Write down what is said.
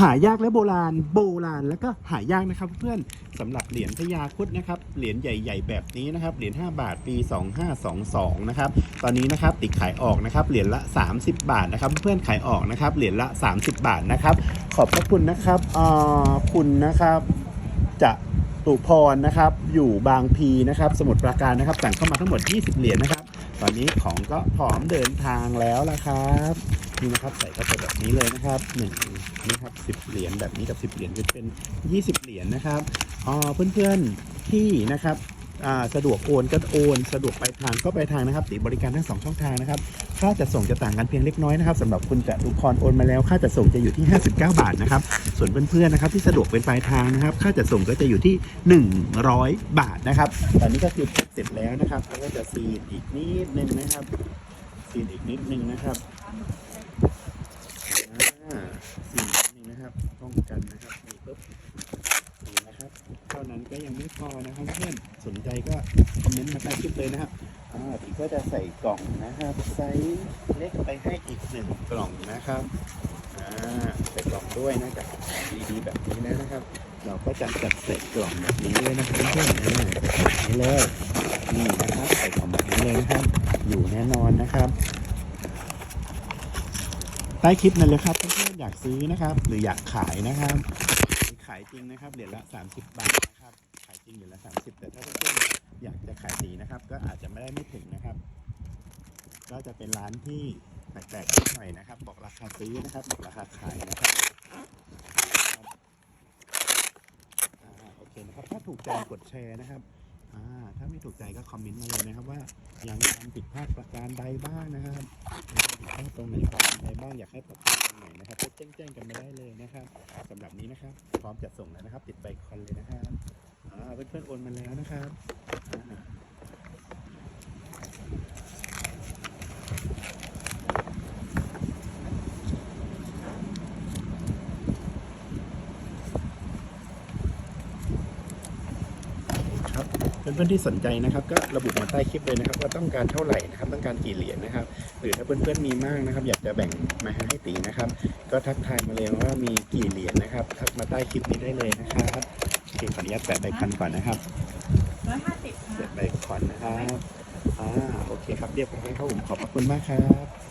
หายากและโบราณ โบราณแล้วก็หายากนะครับ เพื่อนสำหรับเหรียญพญาครุดนะครับ เหรียญใหญ่ ๆ แบบนี้นะครับ เหรียญ5บาทปี 2522 นะครับ ตอนนี้นะครับติดขายออกนะครับ เหรียญละ 30 บาทนะครับ เพื่อนขายออกนะครับ เหรียญละ 30 บาทนะครับ ขอบพระคุณนะครับอ่อคุณนะครับจะตุพรนะครับ อยู่บางพีนะครับ สมุทรปราการนะครับสั่งเข้ามาทั้งหมด 20 เหรียญนะครับ ตอนนี้ของก็พร้อมเดินทางแล้วละครับ นี่นะครับใส่เข้าไปแบบนี้เลยนะครับห นี่ครับสิบเหรียญแบบนี้กับ10เหรียญจะเป็น20เหรียญนะครับอ๋อเพื่อนๆที่นะครับสะดวกโอนก็โอน สะดวกไปลายทางก็ไปลายทางนะครับติบริการทั้งสองช่องทางนะครับค่าจัดส่งจะต่างกันเพียงเล็กน้อยนะครับสำหรับคุณจตุพรโอนมาแล้ว ค่าจัดส่งจะอยู่ที่ 59 บาทนะครับส่วนเพื่อนๆนะครับที่สะดวกเป็นปลายทางนะครับ ค่าจัดส่งก็จะอยู่ที่ 100 บาทนะครับตอนนี้ก็คือเสร็จแล้วนะครับแล้วก็จะซีนอีกนิดนึงนะครับซีนอีกนิดนึงนะครับอ่าซี นะครับป้องกันนะครับนี่ปุ๊บซีนนะครับเท่านั้นก็ยังไม่พอนะครับเพื่อนสนใจก็คอมเมนต์มาใต้คลิปเลยนะครับอ่าพี่ก็จะใส่กล่องนะครับไซส์เล็กไปให้อีกหนึ่งกล่องนะครับอ่าใส่กล่องด้วยนะจากดีๆแบบนี้แล้วนะครับ เราก็จะจัดใส่กล่องแบบนี้เลยนะครับเพื่อนๆนี้เลยนี่นะครับใส่กล่องแบบนี้เลยนะครับ อยู่แน่นอนนะครับ ใต้คลิปนั่นเลยครับเพื่อนๆอยากซื้อนะครับ หรืออยากขายนะครับ ขายจริงนะครับเหรียญละ 30 บาทนะครับ ขายจริงเหรียญละ 30 แต่ถ้าเพื่อนๆอยากจะขายสีนะครับ ก็อาจจะไม่ได้ไม่ถึงนะครับ ก็จะเป็นร้านที่แปลกๆนิดหน่อยนะครับ บอกราคาซื้อนะครับบอกราคาขายนะครับโอเคนะครับถ้าถูกใจกดแชร์นะครับถ้าไม่ถูกใจก็คอมเมนต์มาเลยนะครับ ว่ายังมีความผิดพลาดประการใดบ้างนะครับผิดพลาดตรงไหนประการใด บ้างอยากให้ปรับปรุงตรงไหนนะครับก็แจ้งๆกันมาได้เลยนะครับสำหรับนี้นะครับ พร้อมจัดส่งแล้วนะครับ ติดไปคอนเลยนะครับอ่าเพื่อนๆโอนมาแล้วนะครับอ่า ครับ เพื่อนๆที่สนใจนะครับ ก็ระบุมาใต้คลิปเลยนะครับ ว่าต้องการเท่าไหร่นะครับ ต้องการกี่เหรียญนะครับ หรือถ้าเพื่อนๆมีมากนะครับ อยากจะแบ่งมาให้ตีนะครับ ก็ทักทายมาเลยว่ามีกี่เหรียญนะครับ ทักมาใต้คลิปนี้ได้เลยนะครับโอเคขออนุญาตแปะใบคันก่อนนะครับร้อยห้าสิบแปะค่ะใบคอนนะครับอ่าโอเคครับเรียบร้อยครับผมขอบพระคุณมากครับ